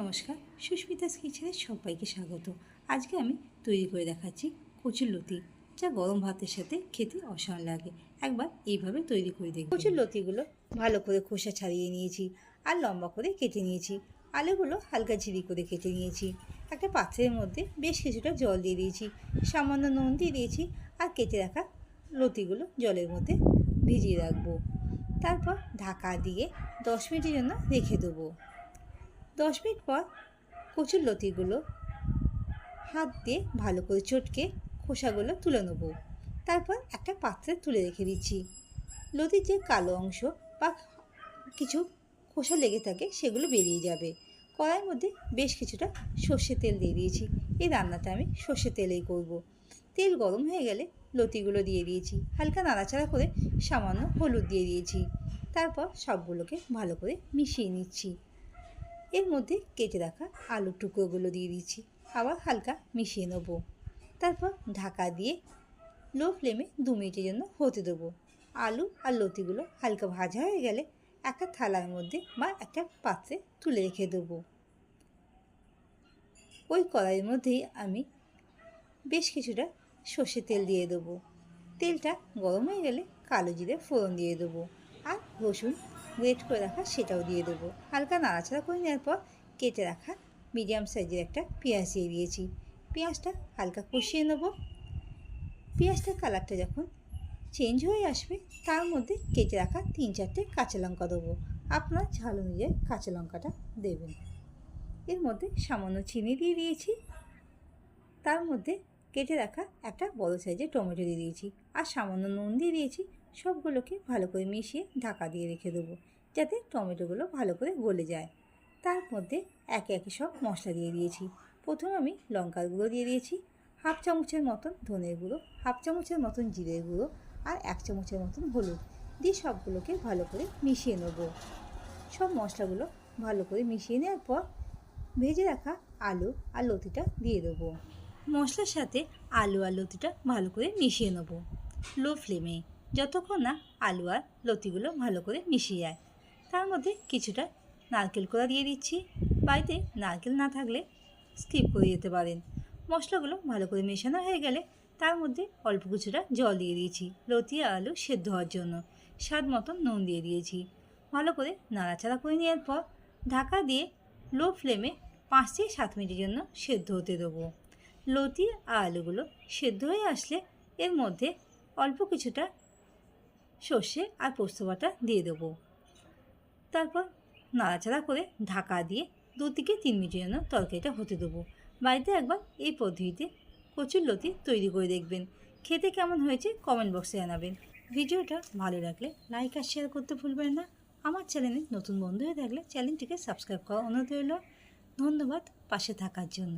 নমস্কার, সুস্মিতাস কিচেনে সবাইকে স্বাগত। আজকে আমি তৈরি করে দেখাচ্ছি কচুর লতি, যা গরম ভাতের সাথে খেতে অসাধারণ লাগে। একবার এইভাবে তৈরি করে দেখব কচুর লতিগুলো ভালো করে খোসা ছাড়িয়ে নিয়েছি আর লম্বা করে কেটে নিয়েছি। আলুগুলো হালকা ঝিরি করে কেটে নিয়েছি। একটা পাত্রের মধ্যে বেশ কিছুটা জল দিয়ে দিয়েছি। সামান্য নুন দিয়ে দিয়েছি আর কেটে রাখা লতিগুলো জলের মধ্যে ভিজিয়ে রাখব। তারপর ঢাকা দিয়ে দশ মিনিটের জন্য রেখে দেবো। দশ মিনিট পর কচুর লতিগুলো হাত দিয়ে ভালো করে চটকে খোসাগুলো তুলে নেব। তারপর একটা পাত্রে তুলে রেখে দিচ্ছি। লতির যে কালো অংশ বা কিছু খোসা লেগে থাকে সেগুলো বেরিয়ে যাবে। কড়াইয়ের মধ্যে বেশ কিছুটা সর্ষে তেল দিয়ে দিয়েছি। এই রান্নাটা আমি সর্ষে তেলেই করব। তেল গরম হয়ে গেলে লতিগুলো দিয়ে দিয়েছি। হালকা নাড়াচাড়া করে সামান্য হলুদ দিয়ে দিয়েছি। তারপর সবগুলোকে ভালো করে মিশিয়ে নিচ্ছি। এর মধ্যে কেটে রাখা আলুর টুকরোগুলো দিয়ে দিচ্ছি। আবার হালকা মিশিয়ে নেব। তারপর ঢাকা দিয়ে লো ফ্লেমে দু মিনিটের জন্য হতে দেবো। আলু আর লতিগুলো হালকা ভাজা হয়ে গেলে একটা থালার মধ্যে বা একটা পাত্রে তুলে রেখে দেবো। ওই কড়াইয়ের মধ্যেই আমি বেশ কিছুটা সর্ষে তেল দিয়ে দেবো। তেলটা গরম হয়ে গেলে কালো জিরে ফোড়ন দিয়ে দেবো। আর রসুন গ্রেট করে রাখা সেটাও দিয়ে দেবো। হালকা নাড়াচাড়া করে নেওয়ার পর কেটে রাখা মিডিয়াম সাইজের একটা পেঁয়াজ দিয়ে দিয়েছি। পেঁয়াজটা হালকা কষিয়ে নেব। পেঁয়াজটার কালারটা যখন চেঞ্জ হয়ে আসবে, তার মধ্যে কেটে রাখা তিন চারটে কাঁচা লঙ্কা দেবো। আপনার ঝাল অনুযায়ী কাঁচা লঙ্কাটা দেবেন। এর মধ্যে সামান্য চিনি দিয়ে দিয়েছি। তার মধ্যে কেটে রাখা একটা বড় সাইজের টমেটো দিয়ে দিয়েছি। আর সামান্য নুন দিয়ে দিয়েছি। সবগুলোকে ভালো করে মিশিয়ে ঢাকা দিয়ে রেখে দেবো, যাতে টমেটোগুলো ভালো করে গলে যায়। তার মধ্যে একে একে সব মশলা দিয়ে দিয়েছি। প্রথমে আমি লঙ্কার গুঁড়ো দিয়ে দিয়েছি, হাফ চামচের মতন ধনের গুঁড়ো, হাফ চামচের মতন জিরের গুঁড়ো আর এক চামচের মতন হলুদ দিয়ে সবগুলোকে ভালো করে মিশিয়ে নেব। সব মশলাগুলো ভালো করে মিশিয়ে নেওয়ার পর ভেজে রাখা আলু আর লতিটা দিয়ে দেবো। মশলার সাথে আলু আর লতিটা ভালো করে মিশিয়ে নেব। লো ফ্লেমে। যতক্ষণ না আলু আর লতিগুলো ভালো করে মিশিয়ে যায়। তার মধ্যে কিছুটা নারকেল কোড়া দিয়ে দিচ্ছি। বাড়িতে নারকেল না থাকলে স্কিপ করে যেতে পারেন। মশলাগুলো ভালো করে মেশানো হয়ে গেলে তার মধ্যে অল্প কিছুটা জল দিয়ে দিয়েছি। লতি আর আলু সেদ্ধ হওয়ার জন্য স্বাদ মতন নুন দিয়ে দিয়েছি। ভালো করে নাড়াচাড়া করে নেওয়ার পর ঢাকা দিয়ে লো ফ্লেমে পাঁচ থেকে সাত মিনিটের জন্য সেদ্ধ হতে দেবো। লতি আর আলুগুলো সেদ্ধ হয়ে আসলে এর মধ্যে অল্প কিছুটা সর্ষে আর পোস্ত বাটা দিয়ে দেবো। তারপর নাড়াচাড়া করে ঢাকা দিয়ে দু থেকে তিন মিনিটের জন্য তরকারিটা হতে দেবো। বাড়িতে একবার এই পদ্ধতিতে কচুর লতি তৈরি করে দেখবেন। খেতে কেমন হয়েছে কমেন্ট বক্সে জানাবেন। ভিডিওটা ভালো লাগলে লাইক আর শেয়ার করতে ভুলবেন না। আমার চ্যানেলে নতুন বন্ধু হয়ে থাকলে চ্যানেলটিকে সাবস্ক্রাইব করা অনুরোধ রইল। ধন্যবাদ পাশে থাকার জন্য।